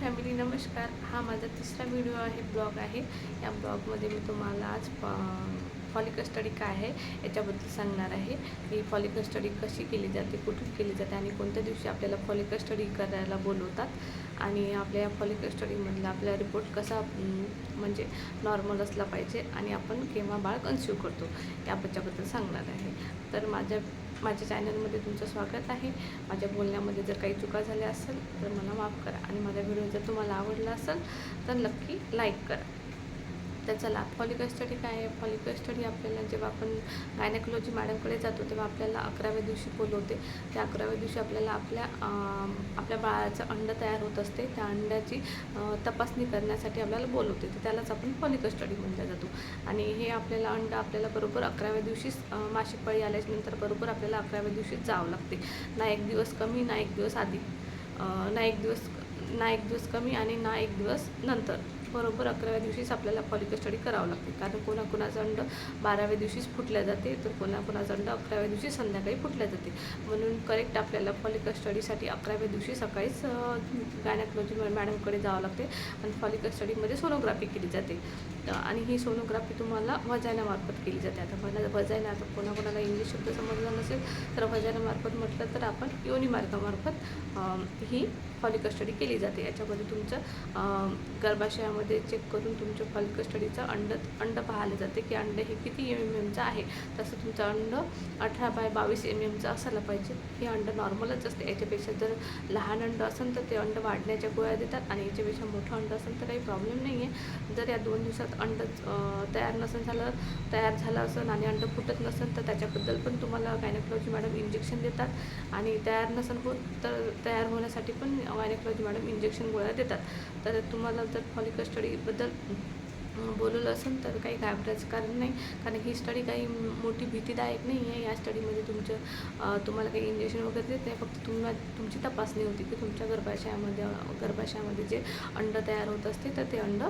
Family नमस्कार. हा माझा तिसरा व्हिडिओ आहे ब्लॉग आहे. या ब्लॉगमध्ये मी तुम्हाला आज फॉलिक स्टडी काय आहे याच्याबद्दल सांगणार आहे. की फॉलिक स्टडी कशी केली जाते कुठून केली जाते आणि कोणत्या दिवशी आपल्याला फॉलिक स्टडी करायला बोलवतात. आणि आपल्या या फॉलिक स्टडीमधला आपला रिपोर्ट कसा म्हणजे नॉर्मल असला पाहिजे आणि आपण केव्हा बाळ कन्स्यू करतो याबद्दल सांगणार आहे. तर माझ्या माझ्या चॅनलमध्ये तुमचं स्वागत आहे. माझ्या बोलण्यामध्ये जर काही चुका झाल्या असेल तर मला माफ करा आणि माझा व्हिडिओ जर तुम्हाला आवडला असेल तर नक्की लाईक करा. तर चला फॉलिक स्टडी काय आहे? फॉलिक स्टडी आपल्याला जेव्हा आपण गायनेकोलॉजी मॅडमकडे जातो तेव्हा आपल्याला अकराव्या दिवशी बोलवते. त्या अकराव्या दिवशी आपल्याला आपल्या आपल्या बाळाचं अंड तयार होत असते. त्या अंड्याची तपासणी करण्यासाठी आपल्याला बोलवते. तर त्यालाच आपण फॉलिक स्टडी म्हटलं जातो. आणि हे आपल्याला अंड आपल्याला बरोबर अकराव्या दिवशीच मासिक पाळी आल्याच्यानंतर बरोबर आपल्याला अकराव्या दिवशीच जावं लागते. ना एक दिवस कमी ना एक दिवस आधी. ना एक दिवस ना एक दिवस कमी आणि ना एक दिवस नंतर. बरोबर अकराव्या दिवशीच आपल्याला फॉलिक स्टडी करावं लागते. कारण कोणाकोणाचं अंड बाराव्या दिवशीच फुटल्या जाते तर कोणाकोणाचं अंड अकराव्या दिवशी संध्याकाळी फुटल्या जाते. म्हणून करेक्ट आपल्याला फॉलिक स्टडीसाठी अकराव्या दिवशी सकाळीच गायनॅकोलॉजी मॅडमकडे जावं लागते. आणि फॉलिक स्टडीमध्ये सोनोग्राफी केली जाते. आणि ही सोनोग्राफी तुम्हाला वजायनामार्फत केली जाते. आता मला वजायना आता कोणाकोणाला इंग्लिश शब्द समजला नसेल तर वजायनामार्फत म्हटलं तर आपण योनी मार्गामार्फत ही फॉलिक स्टडी केली जाते. याच्यामध्ये तुमचं गर्भाशयामध्ये गर्भाशयामध्ये चेक करून तुमच्या फॉलिक स्टडीचं अंड अंड पाहिलं जाते की अंड हे किती एम एम एमचं आहे. तसं तुमचं अंड अठरा बाय बावीस एम एमचं असायला पाहिजे. हे अंड नॉर्मलच असते. याच्यापेक्षा जर लहान अंड असेल तर ते अंड वाढण्याच्या गोळ्या देतात आणि याच्यापेक्षा मोठं अंड असेल तर काही प्रॉब्लेम नाही आहे जर या दोन दिवसात अंड तयार नसेल झालं तयार झालं असेल आणि अंड फुटत नसेल तर त्याच्याबद्दल पण तुम्हाला गायनेकॉलॉजी मॅडम इंजेक्शन देतात. आणि तयार नसेल होत तर तयार होण्यासाठी पण गायनेकॉलॉजी मॅडम इंजेक्शन गोळ्या देतात. तर तुम्हाला जर फॉलिकस स्टडीबद्दल बोलवलं असेल तर काही घाबरायचं कारण नाही. कारण ही स्टडी काही मोठी भीतीदायक नाही आहे. या स्टडीमध्ये तुमचं तुम्हाला काही इंजेक्शन वगैरे देत नाही. फक्त तुम्हाला तुमची तपासणी होती की तुमच्या गर्भाशयामध्ये गर्भाशयामध्ये जे अंड तयार होत असते तर ते अंड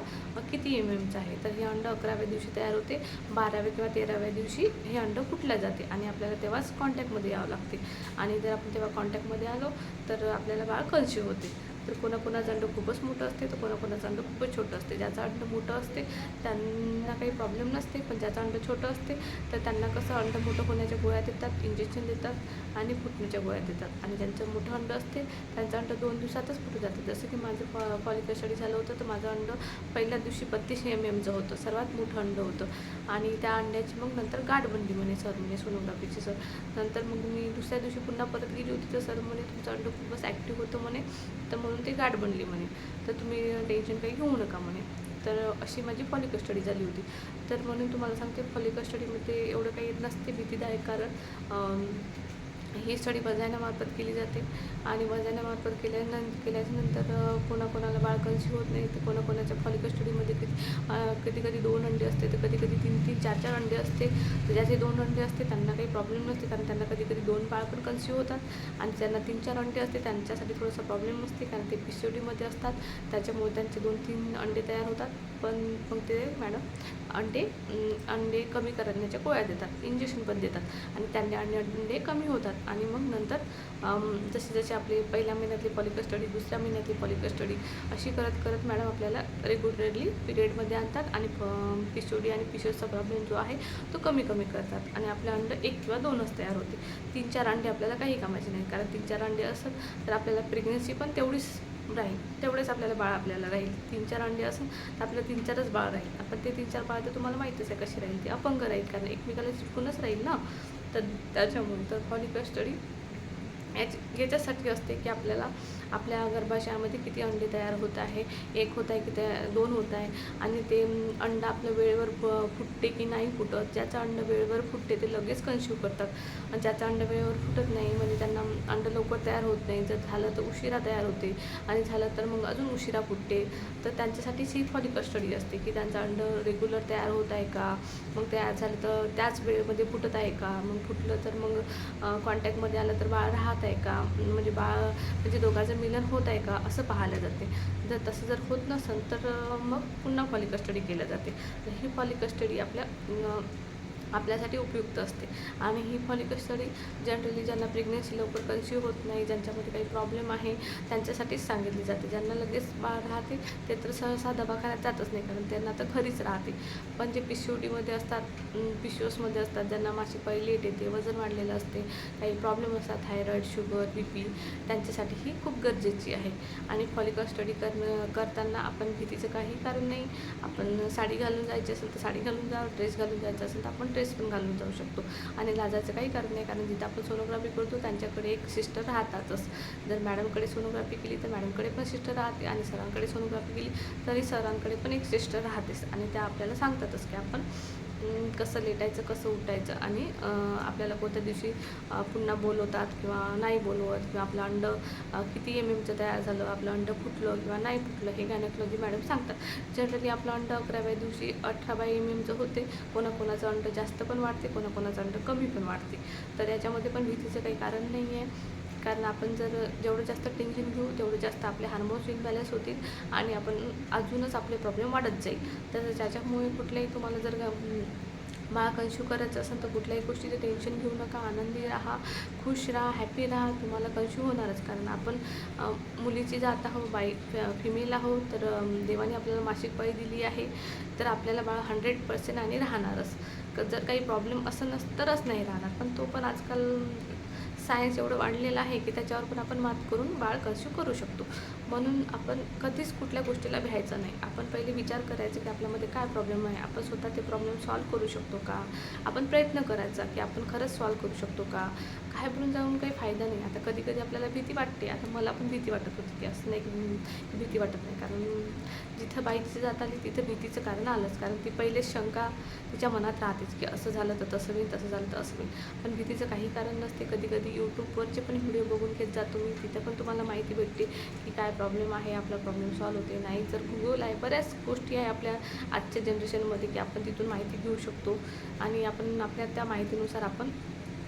किती एम एमचं आहे? तर हे अंड अकराव्या दिवशी तयार होते. बाराव्या किंवा तेराव्या दिवशी हे अंड फुटल्या जाते आणि आपल्याला तेव्हाच कॉन्टॅक्टमध्ये यावं लागते. आणि जर आपण तेव्हा कॉन्टॅक्टमध्ये आलो तर आपल्याला बाळ कन्स्यू होते. तर कोणाकोणाचं अंड खूपच मोठं असते तर कोणाकोणाचं अंड खूपच छोटं असते. ज्याचं अंड मोठं असते त्यांना काही प्रॉब्लेम नसते पण ज्याचं अंड छोटं असते तर त्यांना कसं अंड मोठं होण्याच्या गोळ्या देतात इंजेक्शन देतात आणि फुटण्याच्या गोळ्या देतात आणि ज्यांचं मोठं अंड असते त्यांचं अंड दोन दिवसातच फुटून जातं. जसं की माझं फॉ फॉलिक स्टडी झालं होतं तर माझं अंड पहिल्या दिवशी बत्तीस एम एमचं होतं. सर्वात मोठं अंड होतं. आणि त्या अंड्याची मग नंतर गाठ बनली म्हणे सर म्हणजे सोनोग्राफीची सर. नंतर मग मी दुसऱ्या दिवशी पुन्हा परत गेली होती तर सर म्हणे तुमचं अंड खूपच ॲक्टिव्ह होतं म्हणे. तर म्हणून ते गाठ बनली म्हणे तर तुम्ही टेन्शन काही घेऊ नका म्हणे. तर अशी माझी पॉली कस्टडी झाली होती. तर म्हणून तुम्हाला सांगते पॉली कस्टडीमध्ये एवढं काही नसते भीतीदायक कारण ही स्टडी बजायनामार्फत केली जाते. आणि वजाण्यामार्फत केल्यानं केल्याच्यानंतर कोणाकोणाला बाळ होत नाही तर कोणाकोणाच्या फॉलिक स्टडीमध्ये कधी कधी कधी दोन अंडे असते तर कधी कधी तीन तीन चार चार अंडे असते. तर ज्याचे दोन अंडे असते त्यांना काही प्रॉब्लेम नसते कारण त्यांना कधी कधी दोन बाळ पण कन्स्यू होतात. आणि ज्यांना तीन चार अंडे असते त्यांच्यासाठी थोडासा प्रॉब्लेम नसते कारण ते पी सी डीमध्ये असतात. त्याच्यामुळे त्यांचे दोन तीन अंडे तयार होतात. पण मग ते मॅडम अंडे अंडे कमी करण्याच्या गोळ्या देतात इंजेक्शन पण देतात. आणि त्यांनी अंडे अंडे कमी होतात. आणि मग नंतर जसे जसे आपली पहिल्या महिन्यातली पॉलिक स्टडी दुसऱ्या महिन्यातली पॉलिक स्टडी अशी करत करत मॅडम आपल्याला रेग्युलरली पिरियडमध्ये आणतात. आणि पिशोडी आणि पिशोडचा प्रॉब्लेम जो आहे तो कमी कमी करतात. आणि आपलं अंडे एक किंवा दोनच तयार होते. तीन चार अंडे आपल्याला काही कामाचे नाही कारण तीन चार अंडे असतात तर आपल्याला प्रेग्नन्सी पण तेवढीच राहील. तेवढेच आपल्याला बाळ आपल्याला राहील. तीन चार अंडे असेल तर आपल्या तीन चारच बाळ राहील. आपण ते तीन चार बाळ तर तुम्हाला माहितीच आहे कशी राहील ती. अपंग राहील कारण एकमेकाला चिटकूनच राहील ना? तर त्याच्यामुळे तर फॉलिक स्टडी याच याच्यासाठी असते की आपल्याला आपल्या गर्भाशयामध्ये किती अंडे तयार होत आहे एक होत आहे की त्या दोन होत आहे आणि ते अंडा अंड आपलं वेळेवर फुटते की नाही फुटत ज्याचं अंड वेळेवर फुटते ते लगेच कन्स्यू करतात. आणि ज्याचं अंड वेळेवर फुटत नाही म्हणजे त्यांना अंड लवकर तयार होत नाही जर झालं तर उशिरा तयार होते आणि झालं तर मग अजून उशिरा फुटते. तर त्यांच्यासाठी सी फॉलिक स्टडी असते की त्यांचं अंड रेग्युलर तयार होत आहे का? मग तयार झालं तर त्याच वेळेमध्ये फुटत आहे का? मग फुटलं तर मग कॉन्टॅक्टमध्ये आलं तर बाळ राहत आहे का? म्हणजे बाळ म्हणजे दोघांचं मिलन होत आहे का? असं पाहायला जाते. जर तसं जर होत नसेल तर मग पुन्हा पॉली कस्टडी केल्या जाते. तर ही पॉली कस्टडी आपल्या आपल्यासाठी उपयुक्त असते. आणि ही फॉलिक स्टडी जनरली ज्यांना प्रेग्नेन्सी लवकर कन्सिव्ह होत नाही ज्यांच्यामध्ये काही प्रॉब्लेम आहे त्यांच्यासाठीच सांगितली जाते. ज्यांना लगेच बाळ राहते ते तर सहसा दवाखान्यात जातच नाही कारण त्यांना तर घरीच राहते. पण जे पी सी ओ डीमध्ये असतात पी सी ओसमध्ये असतात ज्यांना मासिक पाळी लेट येते वजन वाढलेलं असते काही प्रॉब्लेम असतात थायरॉईड शुगर बी पी त्यांच्यासाठी ही खूप गरजेची आहे. आणि फॉलिकल स्टडी करणं करताना आपण भीतीचं काही कारण नाही. आपण साडी घालून जायची असेल तर साडी घालून जा ड्रेस घालून जायचं असेल तर आपण ड्रेस पण घालून जाऊ शकतो. आणि लाजायचं काही कारण नाही कारण जिथं आपण सोनोग्राफी करतो त्यांच्याकडे एक सिस्टर राहतातच. जर मॅडमकडे सोनोग्राफी केली तर मॅडमकडे पण सिस्टर राहते आणि सरांकडे सोनोग्राफी केली तरी सरांकडे पण एक सिस्टर राहतेच. आणि त्या आपल्याला सांगतातच की आपण कसं लेटायचं कसं उठायचं आणि आपल्याला कोणत्या दिवशी पुन्हा बोलवतात किंवा नाही बोलवत किंवा आपलं अंड किती एम एमचं तयार झालं आपलं अंड फुटलं किंवा नाही फुटलं हे गायनॅकॉलॉजी मॅडम सांगतात. जनरली आपलं अंड अकराव्या दिवशी अठरा बाय एम एमचं होते. कोणाकोणाचं अंड जास्त पण वाढते कोणाकोणाचं अंड कमी पण वाढते. तर याच्यामध्ये पण भीतीचं काही कारण नाही आहे कारण आपण जर जेवढं जास्त टेन्शन घेऊ तेवढं जास्त आपले हार्मोन्स इम्बॅलन्स होतील आणि आपण अजूनच आपले प्रॉब्लेम वाढत जाईल. तर त्याच्यामुळे कुठल्याही तुम्हाला जर अं, बाळ करायचं असेल तर कुठल्याही गोष्टीचं टेन्शन घेऊ नका. आनंदी राहा खुश राहा हॅपी राहा. तुम्हाला कन्स्यू होणारच. कारण आपण मुलीची जात आहो बाई फिमेल आहोत तर देवाने आपल्याला मासिक पाळी दिली आहे तर आपल्याला बाळ हंड्रेड पर्सेंट आणि राहणारच. जर काही प्रॉब्लेम असं नस तरच नाही राहणार. पण तो पण आजकाल सायन्स एवढं वाढलेलं आहे की त्याच्यावर पण आपण मात करून बाळ कन्श्यू करू शकतो. म्हणून आपण कधीच कुठल्या गोष्टीला भ्यायचं नाही. आपण पहिले विचार करायचा की आपल्यामध्ये काय प्रॉब्लेम आहे? आपण स्वतः ते प्रॉब्लेम सॉल्व करू शकतो का? आपण प्रयत्न करायचा की आपण खरंच सॉल्व करू शकतो का? काय जाऊन काही फायदा नाही. आता कधी कधी आपल्याला भीती वाटते. आता मला पण भीती वाटत होती की असं नाही की भीती वाटत नाही. कारण जिथं बाईकची जात आली तिथं भीतीचं कारण आलंच. कारण ती पहिलेच शंका तिच्या मनात राहतेच की असं झालं तर तसं होईल तसं झालं तर असं होईल. पण भीतीचं काही कारण नसते. कधी कधी यूट्यूबवरचे पण व्हिडिओ बघून घेत जातो मी तिथं पण तुम्हाला माहिती भेटते की काय प्रॉब्लेम आहे आपला प्रॉब्लेम सॉल्व होते नाही जर गुगल आहे बऱ्याच गोष्टी आहे आपल्या आजच्या जनरेशनमध्ये की आपण तिथून माहिती घेऊ शकतो. आणि आपण आपल्या त्या माहितीनुसार आपण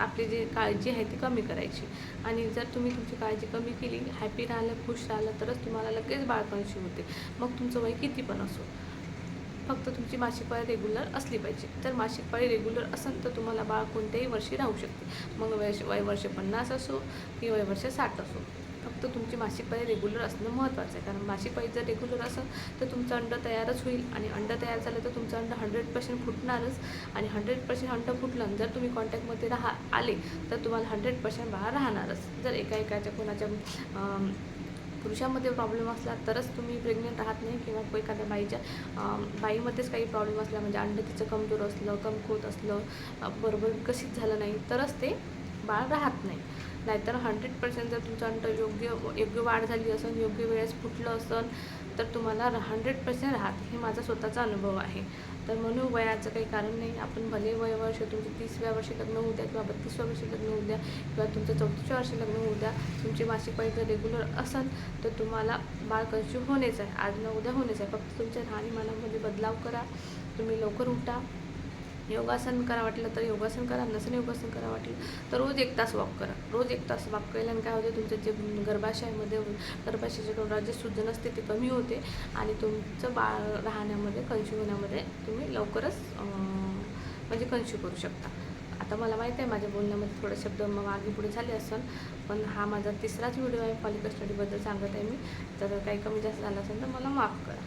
आपली जी काळजी आहे ती कमी करायची. आणि जर तुम्ही तुमची काळजी कमी केली हॅपी राहिलं खुश राहिलं तरच तुम्हाला लगेच बाळपणशी होते. मग तुमचं वय किती पण असो. फक्त तुमची मासिक पाळी रेग्युलर असली पाहिजे. तर मासिक पाळी रेग्युलर असेल तर तुम्हाला बाळ कोणत्याही वर्षी राहू शकते. मग वय वय वर्ष पन्नास असो की वय वर्ष साठ असो. फक्त तुमची मासिक पाळी रेग्युलर असणं महत्त्वाचं आहे. कारण मासिक पाळी जर रेग्युलर असेल तर तुमचं अंड तयारच होईल आणि अंड तयार झालं तर तुमचं अंड हंड्रेड पर्सेंट फुटणारच. आणि हंड्रेड पर्सेंट अंड फुटलं जर तुम्ही कॉन्टॅक्टमध्ये राहा आले तर तुम्हाला हंड्रेड पर्सेंट बाहेर राहणारच. जर एका एकाच्या कोणाच्या पुरुषामध्ये प्रॉब्लेम असला तरच तुम्ही प्रेग्नेंट राहत नाही किंवा को- एखाद्या बाईच्या बाईमध्येच काही प्रॉब्लेम असला म्हणजे अंड तिचं कमजोर असलं कमकुवत असलं बरोबर विकसित झालं नाही तरच ते बाळ राहत नाही. नाहीतर हंड्रेड पर्सेंट जर तुमचं अंड योग्य योग्य वाढ झाली असेल योग्य वेळेस फुटलं असेल तर तुम्हाला हंड्रेड पर्सेंट राहत. हे माझा स्वतःचा अनुभव आहे. तर म्हणून वयाचं काही कारण नाही. आपण भले वय वर्ष तुमचं तिसव्या वर्षी लग्न होऊ द्या किंवा बत्तीसव्या वर्षी लग्न होऊ द्या किंवा तुमचं चौतीसव्या वर्षी लग्न होऊ द्या तुमची मासिक पाळी जर रेग्युलर असेल तर तुम्हाला बाळ कन्स्यूम होणेच आहे. आज न उद्या होणेच आहे. फक्त तुमच्या राहणीमानामध्ये बदलाव करा. तुम्ही लवकर उठा. योगासन करा वाटलं तर योगासन करा नसेल योगासन करा वाटलं तर रोज एक तास वॉक करा. रोज एक तास वॉक केल्याने काय होते तुमचं जे गर्भाशयामध्ये गर्भाशयाच्या तोंडात जे सूजन असते ते कमी होते आणि तुमचं बाळ राहण्यामध्ये कन्श्यू होण्यामध्ये तुम्ही लवकरच म्हणजे कन्श्यू करू शकता. आता मला माहीत आहे माझ्या बोलण्यामध्ये थोडे शब्द मग मागे पुढे झाले असेल पण हा माझा तिसराच व्हिडिओ आहे. फॉलिकल स्टडीबद्दल सांगत आहे मी. तर काही कमी जास्त झालं असेल तर मला माफ करा.